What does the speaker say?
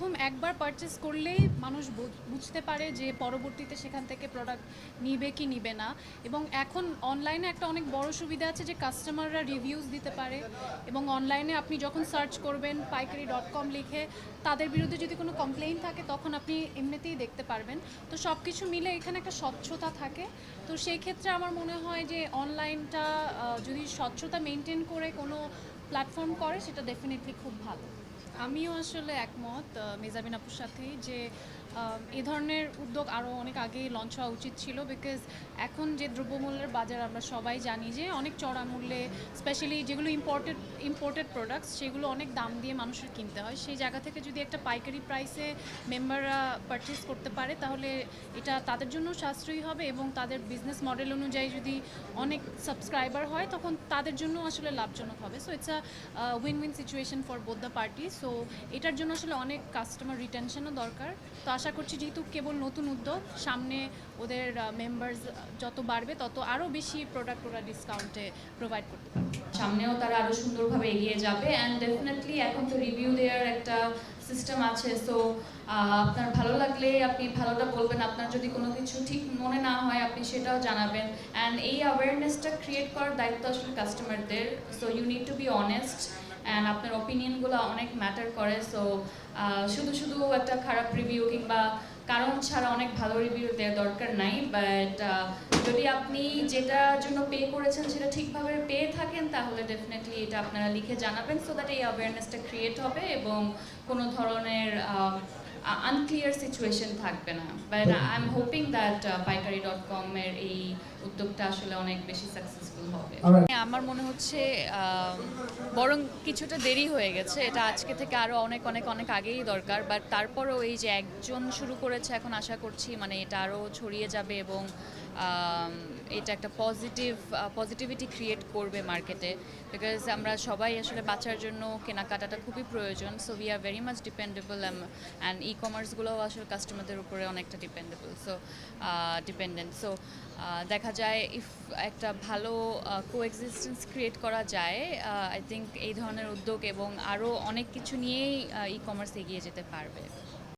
প্রথম একবার পারচেস করলেই মানুষ বুঝতে পারে যে পরবর্তীতে সেখান থেকে প্রোডাক্ট নিবে কি নিবে না। এবং এখন অনলাইনে একটা অনেক বড় সুবিধা আছে যে কাস্টমাররা রিভিউজ দিতে পারে এবং অনলাইনে আপনি যখন সার্চ করবেন পাইকারি ডট কম লিখে তাদের বিরুদ্ধে যদি কোনো কমপ্লেইন থাকে তখন আপনি এমনিতেই দেখতে পারবেন। তো সব কিছু মিলে এখানে একটা স্বচ্ছতা থাকে। তো সেই ক্ষেত্রে আমার মনে হয় যে অনলাইনটা যদি স্বচ্ছতা মেনটেন করে কোনো প্ল্যাটফর্ম করে সেটা ডেফিনেটলি খুব ভালো। আমিও আসলে একমত মেজাবিন আপুর সাথে যে এই ধরনের উদ্যোগ আরও অনেক আগেই লঞ্চ হওয়া উচিত ছিল বিকজ এখন যে দ্রব্যমূল্যের বাজার আমরা সবাই জানি যে অনেক চড়া মূল্যে স্পেশালি যেগুলো ইম্পোর্টেড ইম্পোর্টেড প্রোডাক্টস সেগুলো অনেক দাম দিয়ে মানুষের কিনতে হয়। সেই জায়গা থেকে যদি একটা পাইকারি প্রাইসে মেম্বাররা পারচেস করতে পারে, তাহলে এটা তাদের জন্য সাশ্রয়ী হবে এবং তাদের বিজনেস মডেল অনুযায়ী যদি অনেক সাবস্ক্রাইবার হয়, তখন তাদের জন্য আসলে লাভজনক হবে। So it's a win win situation for both the party so এটার জন্য আসলে অনেক কাস্টমার রিটেনশনও দরকার। তো আশা করছি যেহেতু কেবল নতুন উদ্যোগ, সামনে ওদের মেম্বার্স যত বাড়বে তত আরও বেশি প্রোডাক্ট ওরা ডিসকাউন্টে প্রোভাইড করতে পারবে। সামনেও তারা আরও সুন্দরভাবে এগিয়ে যাবে অ্যান্ড ডেফিনেটলি এখন তো রিভিউ দেওয়ার একটা সিস্টেম আছে সো আপনার ভালো লাগলে আপনি ভালোটা বলবেন, আপনার যদি কোনো কিছু ঠিক মনে না হয় আপনি সেটাও জানাবেন অ্যান্ড এই অ্যাওয়ারনেসটা ক্রিয়েট করার দায়িত্ব আসলে কাস্টমারদের so you need to be honest and আপনার ওপিনিয়নগুলো অনেক ম্যাটার করে সো শুধু শুধু একটা খারাপ রিভিউ কিংবা কারণ ছাড়া অনেক ভালো রিভিউ দেওয়ার দরকার নাই বাট যদি আপনি যেটার জন্য পে করেছেন সেটা ঠিকভাবে পেয়ে থাকেন, তাহলে ডেফিনেটলি এটা আপনারা লিখে জানাবেন সো দ্যাট এই অ্যাওয়ারনেসটা ক্রিয়েট হবে এবং কোনো ধরনের আনক্লিয়ার সিচুয়েশন থাকবে না। But I am hoping that Paikari dot কমের এই উদ্যোগটা আসলে অনেক বেশি সাকসেসফুল হবে। আমার মনে হচ্ছে বরং কিছুটা দেরি হয়ে গেছে। এটা আজকে থেকে আরও অনেক অনেক অনেক আগেই দরকার। বাট তারপরেও এই যে একজন শুরু করেছে এখন আশা করছি মানে এটা আরও ছড়িয়ে যাবে এবং এটা একটা পজিটিভ পজিটিভিটি ক্রিয়েট করবে মার্কেটে বিকজ আমরা সবাই আসলে বাঁচার জন্য কেনাকাটাটা খুবই প্রয়োজন। So we are very much dependable and ই কমার্সগুলোও আসলে কাস্টমারদের উপরে অনেকটা ডিপেন্ডেবল সো ডিপেন্ডেন্ট সো দেখা যায় ইফ একটা ভালো কোএক্সিস্টেন্স ক্রিয়েট করা যায় আই থিঙ্ক এই ধরনের উদ্যোগ এবং আরও অনেক কিছু নিয়েই ই কমার্স এগিয়ে যেতে পারবে।